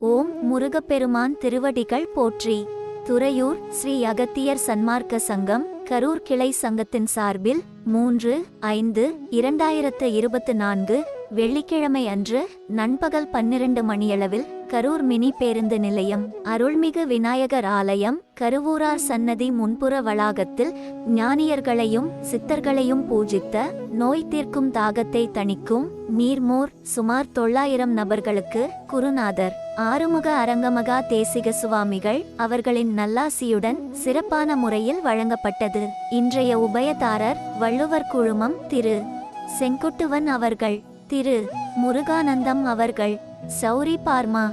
ஓம் முருகப்பெருமான் திருவடிகள் போற்றி. துறையூர் ஸ்ரீ அகத்தியர் சன்மார்க்க சங்கம் கரூர் கிளை சங்கத்தின் சார்பில் மூன்று ஐந்து இரண்டாயிரத்து இருபத்து நான்கு வெள்ளிக்கிழமை அன்று நண்பகல் பன்னிரண்டு மணியளவில் கரூர் மினி பேருந்து நிலையம் அருள்மிகு விநாயகர் ஆலயம் கருவூரார் சன்னதி முன்புற வளாகத்தில் ஞானியர்களையும் சித்தர்களையும் பூஜித்த நோய் தீர்க்கும் தாகத்தை தணிக்கும் நீர்மோர் சுமார் தொள்ளாயிரம் நபர்களுக்கு குருநாதர். ஆறுமுக அரங்கமகா தேசிக சுவாமிகள் அவர்களின் நல்லாசியுடன் சிறப்பான முறையில் வழங்கப்பட்டது. இன்றைய உபயதாரர் வள்ளுவர் குழுமம் திரு. செங்குட்டுவன் அவர்கள் திரு. முருகானந்தம் அவர்கள் சௌரி பார்மா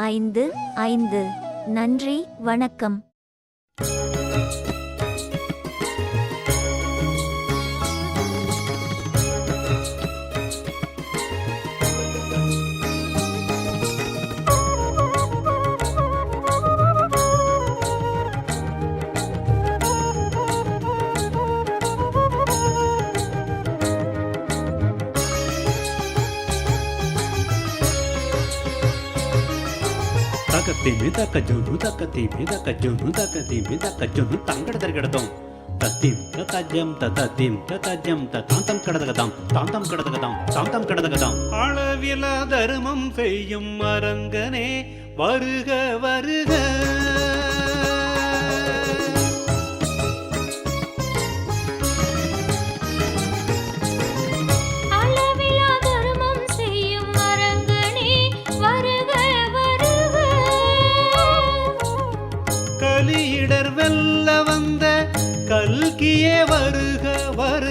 ஐந்து ஐந்து. நன்றி வணக்கம். தகத்தை மிதக்கஜோனு தக்கத்தை மிதக்கஜோனு தக்கத்தை மிதக்கஜோனு தங்கடதர் கிடதும். தத்திம் தத்தஜம் தத்தத்திம் தத்தஜம் தாந்தம் கடதகதாம் தாந்தம் கடதகதாம் தாந்தம் கடதகதாம். அளவிலா தர்மம் செய்யும் அரங்கனே வருக வருக. கலியிடர் வெல்ல வந்த கல்கியே வருக வருக.